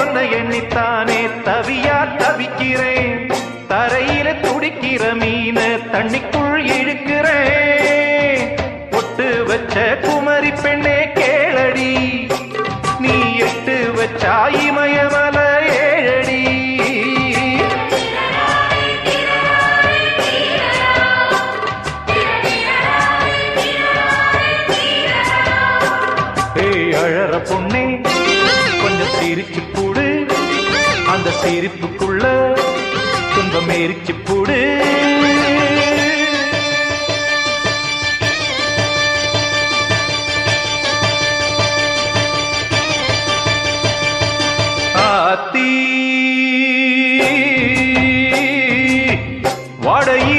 உன்னை எண்ணித்தானே தவியா தவிக்கிறேன். தரையில துடிக்கிற மீன தண்ணிக்குள் இழுக்கிறேன். ஒட்டு வச்ச குமரி பெண்ணே கேளடி. நீ எட்டு வச்சா இமயமல ஏழடி. ஏய் அழற பொண்ணே கொஞ்சம் சிரிச்சு அந்த செருப்புக்குள்ள துன்பம் எரிச்சு போடு. ஆத்தீ